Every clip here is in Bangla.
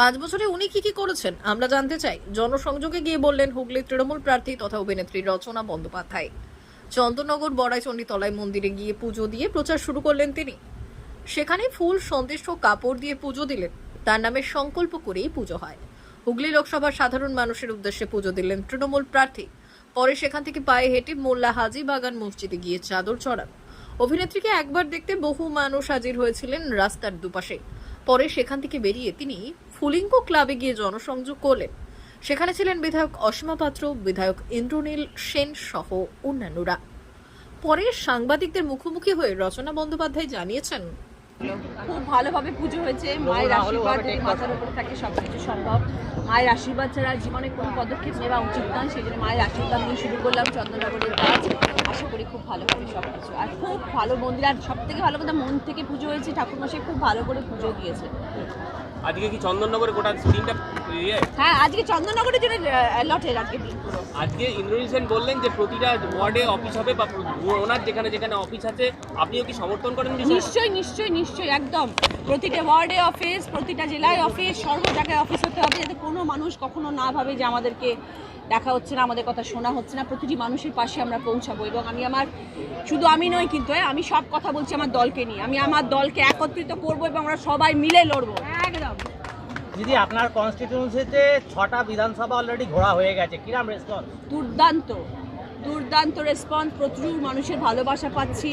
পাঁচ বছরে উনি কি কি করেছেন, আমরা জানতে চাই। জনসংযোগে গিয়ে বললেন হুগলির তৃণমূল প্রার্থী তথা অভিনেত্রী রচনা বন্দ্যোপাধ্যায়। চন্দননগর বড়াই তলায় মন্দিরে গিয়ে পুজো দিয়ে প্রচার শুরু করলেন তিনি। সেখানে ফুল, সন্দেশ ও কাপড় দিয়ে পুজো দিলেন। তার নামে সংকল্প করেই পুজো হয়। হুগলি লোকসভার সাধারণ মানুষের উদ্দেশ্যে পুজো দিলেন তৃণমূল প্রার্থী। পরে সেখান থেকে পায়ে হেঁটে মোল্লা হাজি বাগান মসজিদে গিয়ে চাদর চড়ান। অভিনেত্রীকে একবার দেখতে বহু মানুষ হাজির হয়েছিলেন রাস্তার দুপাশে। পরে সেখান থেকে বেরিয়ে তিনি ফুলিঙ্গ ক্লাবে গিয়ে জনসংযোগ করলেন। সেখানে ছিলেন বিধায়ক অসীমা পাত্র, বিধায়ক ইন্দ্রনীল সেন সহ অন্যান্যরা। পরে সাংবাদিকদের মুখোমুখি হয়ে রচনা বন্দ্যোপাধ্যায় জানিয়েছেন খুব ভালোভাবে পুজো হয়েছে। মায়ের আশীর্বাদ যদি মাথার উপরে থাকে সব কিছু সম্ভব। মায়ের আশীর্বাদ ছাড়া জীবনে কোনো পদক্ষেপ নেওয়া উচিত নয়। সেই জন্য মায়ের আশীর্বাদ নিয়ে শুরু করলাম চন্দননগরের কাজ। আশা করি খুব ভালো হবে সব কিছু আর খুব ভালো মন্দির আর সব থেকে ভালো কথা মন থেকে পুজো হয়েছে। ঠাকুর ঠাকুরমশাই খুব ভালো করে পুজো দিয়েছে। আজকে কি চন্দননগরে গোটা ইয়ে হ্যাঁ আজকে চন্দননগরের জন্য লটের আজকে দিন পুরো আজকে ইন্দ্রনীল সেন বললেন যে প্রতিটা ওয়ার্ডে অফিস হবে বা ওনার যেখানে যেখানে অফিস আছে আপনিও কি সমর্থন করেন নিশ্চয়ই নিশ্চয়ই নিশ্চয়ই একদম। প্রতিটা ওয়ার্ডে অফিস প্রতিটা জেলায় অফিস সর্ব জায়গায় অফিস হতে হবে যাতে কোনো মানুষ কখনো না ভাবে যে আমাদেরকে দেখা হচ্ছে না আমাদের কথা শোনা হচ্ছে না। প্রতিটি মানুষের পাশে আমরা পৌঁছাবো এবং আমি আমার শুধু আমি নই কিন্তু হ্যাঁ, আমি সব কথা বলছি আমার দলকে নিয়ে। আমি আমার দলকে একত্রিত করব এবং আমরা সবাই মিলে লড়বো। একদম। দিদি আপনার কনস্টিটিউন্সিতে ছটা বিধানসভা অলরেডি ঘোরা হয়ে গেছে। কিরাম রেসপন্স দুর্দান্ত। দুর্দান্ত রেসপন্স প্রচুর মানুষের ভালোবাসা পাচ্ছি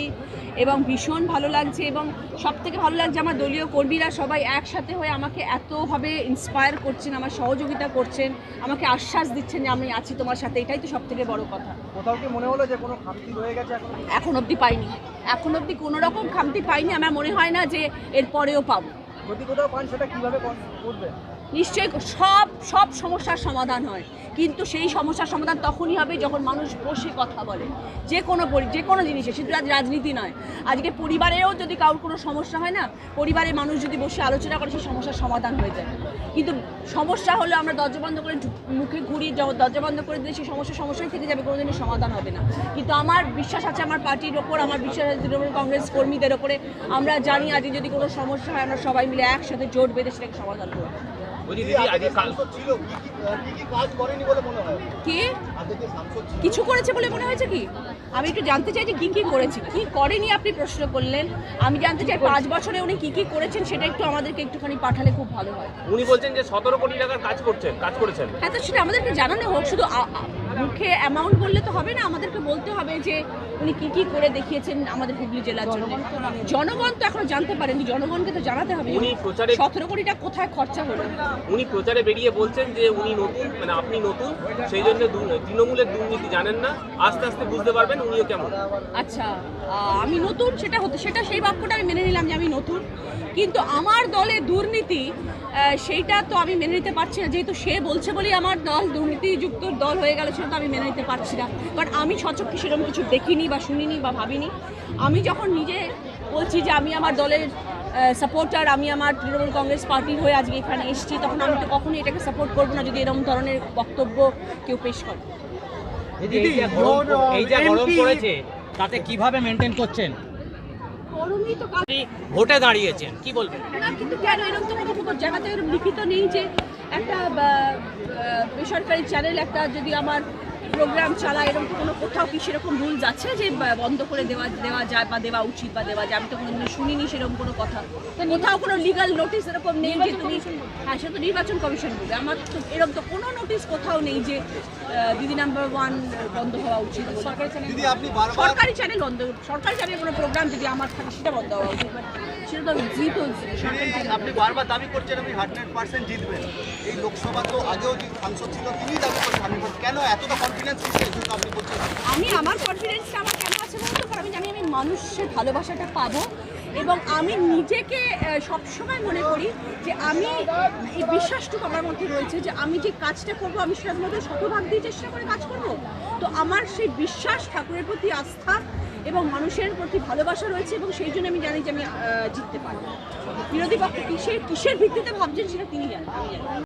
এবং ভীষণ ভালো লাগছে এবং সব থেকে ভালো লাগছে আমার দলীয় কর্মীরা সবাই একসাথে হয়ে আমাকে এতভাবে ইন্সপায়ার করছেন আমার সহযোগিতা করছেন আমাকে আশ্বাস দিচ্ছেন যে আমি আছি তোমার সাথে। এটাই তো সব থেকে বড় কথা। কোথাও কি মনে হলো যে কোনো খামতি রয়ে গেছে এখন? অবধি পাইনি। এখন অবধি কোনো রকম খামতি পাইনি। আমার মনে হয় না যে এর পরেও পাবো। যদি কোথাও পান সেটা কীভাবে করবে? নিশ্চয়ই সব সব সমস্যার সমাধান হয়। কিন্তু সেই সমস্যার সমাধান তখনই হবে যখন মানুষ বসে কথা বলে। যে কোনো যে কোনো জিনিসে আজ রাজনীতি নয়। আজকে পরিবারেও যদি কারোর কোনো সমস্যা হয় না পরিবারের মানুষ যদি বসে আলোচনা করে, সেই সমস্যার সমাধান হয়ে যায়। কিন্তু সমস্যা হলে আমরা দরজা বন্ধ করে মুখে ঘুরিয়ে দরজা বন্ধ করে দিলে সেই সমস্যা সমস্যাই থেকে যাবে কোনো কোনোদিনই সমাধান হবে না। কিন্তু আমার বিশ্বাস আছে, আমার পার্টির ওপর, আমার বিশ্বাস আছে, তৃণমূল কংগ্রেস কর্মীদের ওপরে, আমরা জানি আজকে যদি কোনো সমস্যা হয়, আমরা সবাই মিলে একসাথে জোট বেঁধে সেটাকে সমাধান করব। কি মনে হয়? কিছু করেছে বলে মনে হয়েছে কি? আমি একটু জানতে চাই যে কি কি করেছে। কি করেনি আপনি? প্রশ্ন করলেন। আমি জানতে চাই পাঁচ বছরে উনি কি কি করেছেন সেটা একটু আমাদেরকে একটুখানি পাঠালে খুব ভালো হয়। উনি বলছেন যে সতেরো কোটি টাকার কাজ করছেন কাজ করেছেন। হ্যাঁ তো সেটা আমাদেরকে জানানো হোক। শুধু মুখে অ্যামাউন্ট বললে তো হবে না আমাদেরকে বলতে হবে যে উনি কি কি করে দেখিয়েছেন আমাদের হুগলি জেলার জন্য। জনগণ তো এখনও জানতে পারেনি জনগণকে তো জানাতে হবে। উনি প্রচারে- সতেরো কোটি টাকা কোথায় খরচা হলো? উনি প্রচারে বেরিয়ে বলছেন যে উনি নতুন মানে আপনি নতুন সেই জন্য তৃণমূলের দুর্নীতি জানেন না আস্তে আস্তে বুঝতে পারবেন উনিও কেমন। আচ্ছা আহ, আমি নতুন সেটা হতে সেটা সেই বাক্যটা আমি মেনে নিলাম যে আমি নতুন। কিন্তু আমার দলে দুর্নীতি সেইটা তো আমি মেনে নিতে পারছি না। যেহেতু সে বলছে বলেই আমার দল দুর্নীতিযুক্ত দল হয়ে গেল সেটা তো আমি মেনে নিতে পারছি না। বাট আমি সচক্ষে সেরকম কিছু দেখিনি বা শুনিনি বা ভাবিনি। আমি যখন নিজে বলছি যে আমি আমার দলের সাপোর্টার আমি আমার তৃণমূল কংগ্রেস পার্টির হয়ে আজকে এখানে এসেছি তখন আমি তো কখনোই এটাকে সাপোর্ট করব না যদি এরকম ধরনের বক্তব্য কেউ পেশ করে। এই যে গরম এই যে গরম পড়েছে তাতে কীভাবে মেনটেন করছেন? ভোটে দাঁড়িয়েছেন কি বলবেন? না কিন্তু কেন? এরকম তো কোনো জায়গাতে এরকম লিখিত নেই যে একটা বেসরকারি চ্যানেল একটা যদি আমার প্রোগ্রাম চালায় এরকম তো কোনো কোথাও কি সেরকম রুলস আছে যে বন্ধ করে দেওয়া দেওয়া যায় বা দেওয়া উচিত বা দেওয়া যায়? আমি তো কোনোদিন শুনিনি সেরকম কোনো কথা। কোথাও কোনো লিগাল নোটিশ এরকম নেই যে তুমি হ্যাঁ সে তো নির্বাচন কমিশন বলবে। আমার তো এরকম তো কোনো নোটিশ কোথাও নেই যে দিদি নাম্বার ওয়ান বন্ধ হওয়া উচিত। সরকারি চ্যানেল দিদি আপনি বারবার সরকারি চ্যানেল বন্ধ সরকারি চ্যানেল কোনো প্রোগ্রাম যদি আমার থাকে সেটা বন্ধ হওয়া উচিত। But সেটা তো জিত সরকারি আপনি বারবার দাবি করছেন আমি হান্ড্রেড পার্সেন্ট জিতবেন। এই লোকসভা তো আগেও যে সাংসদ ছিল তিনি দাবি করছেন কেন এতটা কনফিডেন্স আমি আমার কনফিডেন্সটা আমার কেন আছে বলতে কারণ আমি জানি আমি মানুষের ভালোবাসাটা পাবো এবং আমি নিজেকে সবসময় মনে করি যে আমি এই বিশ্বাসটুকু আমার মধ্যে রয়েছে যে আমি যে কাজটা করব, আমি সেটার মধ্যে শতভাগ দিয়ে চেষ্টা করে কাজ করব। তো আমার সেই বিশ্বাস, ঠাকুরের প্রতি আস্থা এবং মানুষের প্রতি ভালোবাসা রয়েছে এবং সেই জন্য আমি জানি যে আমি জিততে পারব। বিরোধী পক্ষ কিসের কিসের ভিত্তিতে ভাবছেন সেটা তিনি জানেন।